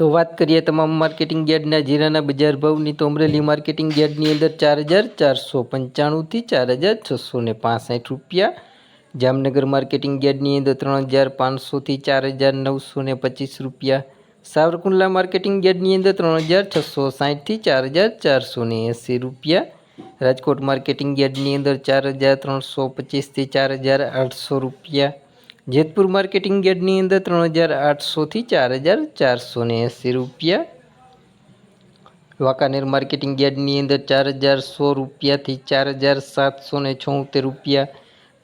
તો વાત કરીએ તમામ માર્કેટિંગ યાર્ડના જીરાના બજાર ભાવની, તો અમરેલી માર્કેટિંગ યાર્ડની અંદર ચાર હજાર ચારસો પંચાણુંથી ચાર હજાર છસો ને પાસઠ રૂપિયા. જામનગર માર્કેટિંગ યાર્ડની અંદર ત્રણ હજાર પાંચસોથી ચાર હજાર નવસો ને પચીસ રૂપિયા. સાવરકુંડલા માર્કેટિંગ યાર્ડની અંદર ત્રણ હજાર છસો સાઠથી ચાર હજાર ચારસો ને એંસી રૂપિયા. રાજકોટ માર્કેટિંગ યાર્ડની અંદર ચાર હજાર ત્રણસો પચીસથી ચાર હજાર આઠસો રૂપિયા. જેતપુર માર્કેટિંગ યાર્ડની અંદર ત્રણ હજાર આઠસોથી ચાર હજાર ચારસો ને એંસી રૂપિયા. વાંકાનેર માર્કેટિંગ યાર્ડની અંદર ચાર હજાર સો રૂપિયાથી ચાર હજાર સાતસો ને છોતેર રૂપિયા.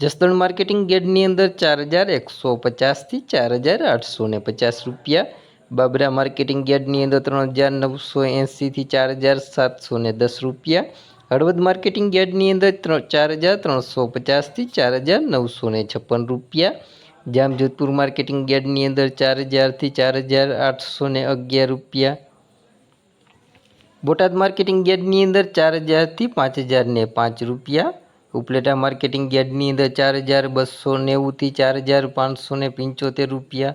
જસદણ માર્કેટિંગ યાર્ડની અંદર ચાર હજાર એકસો પચાસથી ચાર હજાર આઠસો ને પચાસ રૂપિયા. બાબરા માર્કેટિંગ યાર્ડની અંદર ત્રણ હજાર નવસો એંસીથી ચાર હજાર સાતસો ને દસ રૂપિયા. હળવદ માર્કેટિંગ યાર્ડની અંદર ચાર હજાર ત્રણસો પચાસથી ચાર હજાર નવસો ને છપ્પન રૂપિયા. જામજોધપુર માર્કેટિંગ યાર્ડની અંદર ચાર હજારથી ચાર હજાર આઠસો ને અગિયાર રૂપિયા. બોટાદ માર્કેટિંગ યાર્ડની અંદર ચાર હજારથી પાંચ હજાર ને પાંચ રૂપિયા. ઉપલેટા માર્કેટિંગ યાર્ડની અંદર ચાર હજાર બસો નેવુંથી ચાર હજાર પાંચસો ને પંચોતેર રૂપિયા.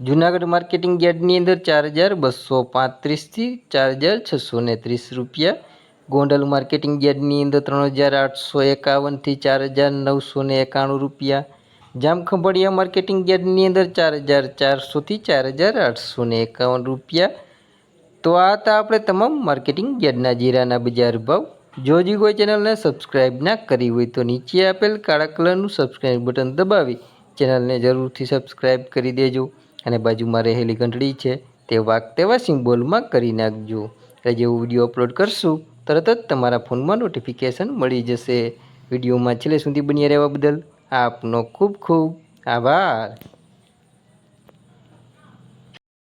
જુનાગઢ માર્કેટિંગ યાર્ડની અંદર ચાર હજાર બસો પાંત્રીસથી ચાર હજાર છસો ને ત્રીસ રૂપિયા. ગોંડલ માર્કેટિંગ યાર્ડની અંદર ત્રણ હજાર આઠસો એકાવનથી ચાર હજાર નવસો ને એકાણું રૂપિયા. જામખંભાળિયા માર્કેટિંગ યાર્ડની અંદર ચાર હજાર ચારસોથી ચાર હજાર આઠસો ને એકાવન રૂપિયા. તો આ હતા આપણે તમામ માર્કેટિંગ યાર્ડના જીરાના બજાર ભાવ. જો હજી કોઈ ચેનલને સબસ્ક્રાઈબ ના કરી હોય તો નીચે આપેલ કાળા કલરનું સબસ્ક્રાઈબ બટન દબાવી ચેનલને જરૂરથી સબસ્ક્રાઈબ કરી દેજો અને બાજુમાં રહેલી ઘંટડી છે તે વાક તેવા સિમ્બોલમાં કરી નાખજો. એટલે જેવું વીડિયો અપલોડ કરશું, તરત જ તમારા ફોનમાં નોટિફિકેશન મળી જશે. વિડીયોમાં છેલ્લે સુધી બન્યા રહેવા બદલ આપનો ખૂબ ખૂબ આભાર.